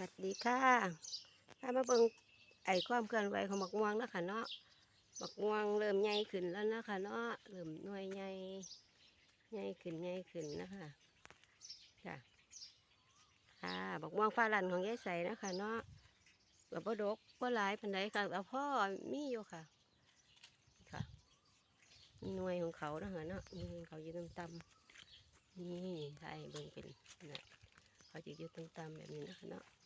วัสดีค่ะถ้ามาเบิ่งไอ้ความเคลื่อนไหวของบักม่วงนะคะเนาะบักม่วงเริ่มใหญ่ขึ้นแล้วนะคะเนาะเริ่มหน่วยใหญ่ใหญ่ขึ้นใหญ่ขึ้นนะคะค่ะค่ะบักม่วงฟ้าลันของยายใสนะคะเนาะกับบ่ดกบ่หลายปานใดค่ะแต่พ่อมีอยู่ค่ะ ค่ะหน่วยของเขานะคะเนาะหน่เขาอยู่ต่ำๆนี่ใช่เบิ่งเป็นนะเขาจะอยู่ต่ำๆแบบนี้นะคะเนาะ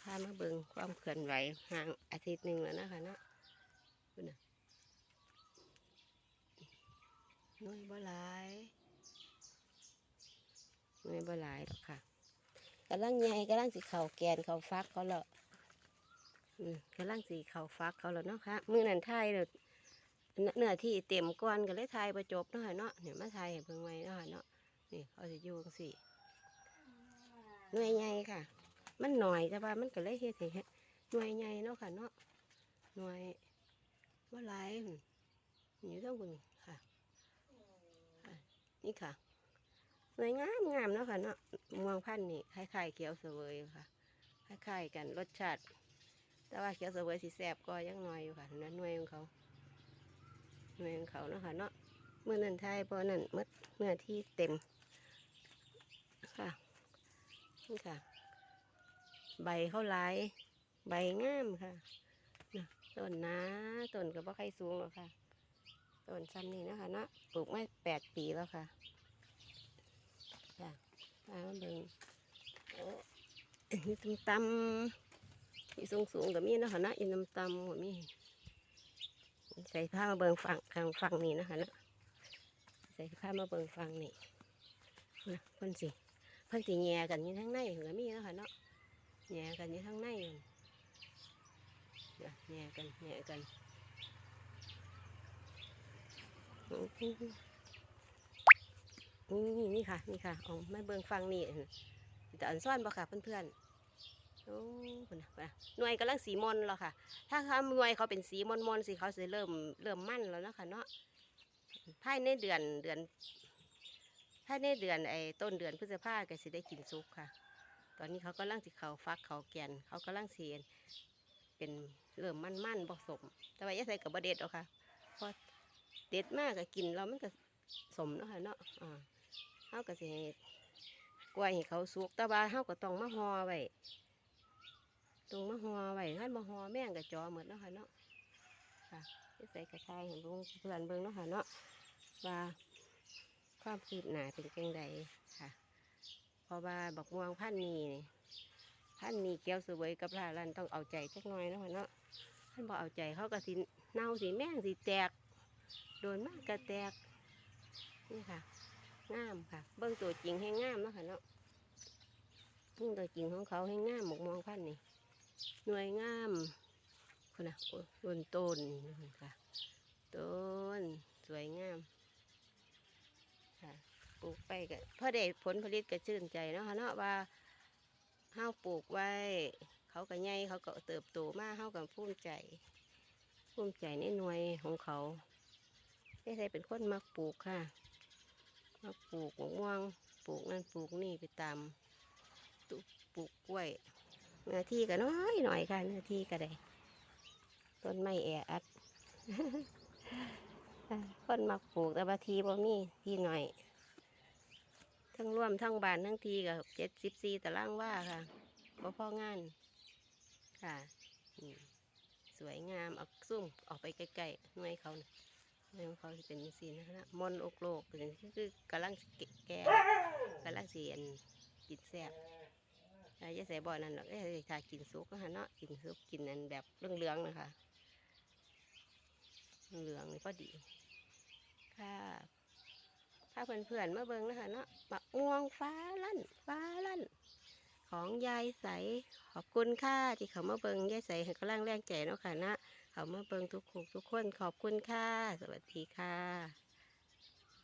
พามาเบิงความเคลื่อนไหวห่างอาทิตย์หนึ่งแล้วนะคะเนาะดูนะหน่วยบ่หลายหน่วยบ่หลายหรอกค่ะกำลังใหญ่กำลังสีเข่าแกนเข่าฟักเขาล้วอืมกำลังสีเข่าฟักเขาล้วเนาะค่ะมือนันทายเนเนื้อที่เต็มก้อนก็เลยทายประจบเนาะเนาะเนี่ยมาทายเบิ่งไว้เนาะเนาะนี่เขาจะอยู่จังสี่หน่วยใหญ่ค่ะ มันหน่อยแต่ว่ามันก็เลยเฮ็ดให้หน่วยใหญ่เนาะค่ะเนาะหน่วยว่าหลายอยู่ทั้งคุณค่ะค่ะ นี่ค่ะหน่วยงามงามเนาะค่ะเนาะม่วงพันธุ์นี่คล้ายๆเขียวเสวยค่ะคล้ายๆกันรสชาติ แต่ว่าเขียวเสวยสีแสบก็ยังน้อยอยู่ค่ะนั่นหน่วยของเขาหน่วยของเขาเนาะค่ะเนาะเมื่อนั้นไทยพอนั้นหมดเมื่อที่เต็มค่ะนี่ค่ะ ใบเขาหลาย ใบงามค่ะต้นนะต้นก็บ่ใครสูงหรอกค่ะต้นซ้ำนี่นะคะเนาะปลูกมาแปดปีแล้วค่ะค่ะมาเบิ่งโอ้ยตุ้มตำอีสูงสูงๆก็มีนะคะนาะอีน้ำตำก็มีใส่ผ้ามาเบิ่งฝั่งข้างฝั่งนี้นะคะนะใส่ผ้ามาเบิ่งฝั่งนี้นะเพิ่นสิเพิ่นสิแย่กันอยู่ทั้งในก็มีนะคะเนาะ แย่กันอยู่ข้างในนั่นเดี๋ยวแย่กันแย่กันนี่นี่ค่ะ นี่ค่ะเอามาเบิ่งฟังนี่อั่นแต่อันซ่อนบ่ค่ะเพื่อนๆโอ้คนะว่าหน่วยกำลังสีมนแล้วค่ะ ถ้าเขาหน่วยเขาเป็นสีมนมนสิเขาจะเริ่มเริ่มมั่นแล้วนะคะเนาะภายในเดือนเดือนภายในเดือนไอ้ต้นเดือนพฤษภาก็สิได้กินซุปค่ะ ตอนนี้เขากำลังสิเขาฟักเขาแกนเขากำลังเสียนเป็นเริ่มมันมันผสม แต่ว่าอย่าใส่กับบะเด็ดหรอกค่ะเพราะเด็ดมากก็กินแล้วมันก็สมเนาะค่ะเนาะอ่าเขาก็สิให้กล้วยให้เขาสุกต่ว่าเขาก็ต้องมาห่อไว้ต้องมาห่อไว้ขั้นมาห่อแม่งกับจอเหมดเนาะค่ะเนาะค่ะยาใส่กระชายเห็นเบิ่งเพื่อนเบิ่งเนาะค่ะเนาะว่าความคืบหน้าเป็นจังใดค่ะ ราะว่าบักม่วงพันนี้นี่พันนี้เกี้ยวสวยกับลาลันต้องเอาใจจักหน่อยนะค่ะเนาะท่านบอกเอาใจเขาก็สิเน่าสิแม่งสิแตก โดนมากก็แตก นี่ค่ะงามค่ะ เบิ้งตัวจริงให้งามเนาะค่ะเนาะเบิ้งตัวจริงของเขาให้งามบักม่วงพันนี่หน่วยงามคนน่ะโอ้ยต้นต้นนี่ค่ะ ต้นสวยงามค่ะ ปลูกไปก็พอได้ผลผลิตก็ชื่นใจเนาะค่ะเนาะว่าเฮาปลูกไว้ เขาก็ใหญ่เขาก็เติบโตมากเฮาก็ภูมิใจภูมิใจในหน่วยของเขาได้ใส่เป็นคนมักปลูกค่ะมักปลูกมะม่วงปลูกนั่นปลูกนี่ไปตามตุปลูกกล้วยเนื้อที่ก็น้อยหน่อยค่ะเนื้อที่ก็ได้ต้นไม้แออัดคนมักปลูกแต่บางทีบ่มีที่หน่อย ทั้งร่วมทั้งบานทั้งทีกับเจ็ดสิบสี่ตารางว่าค่ะบ่พ่องานค่ะสวยงามเอาซุ่มออกไปใกล้ๆหน่วยเขาน่ะหน่วยของเขาเป็นสีนะมนต์อกโลกเป็นคือกำลังแก่กำลังเสียนกินแซ่บยาใส่บ่อนั่นหรอกเอ้ยถ้ากินซุก็ฮะเนาะกินซุปกินอันแบบเหลืองๆนะคะเหลืองนี่พอดีค่ะ ถ้าเพื่อนๆมาเบิ่งนะคะเนาะมะม่วงฟ้าลั่น ฟ้าลั่น ของยายใส ขอบคุณค่ะที่เขามาเบิ่งยายใสให้กำลังแรงใจเนาะค่ะนะเขามาเบิ่งทุกคนทุกคนขอบคุณค่ะ สวัสดีค่ะ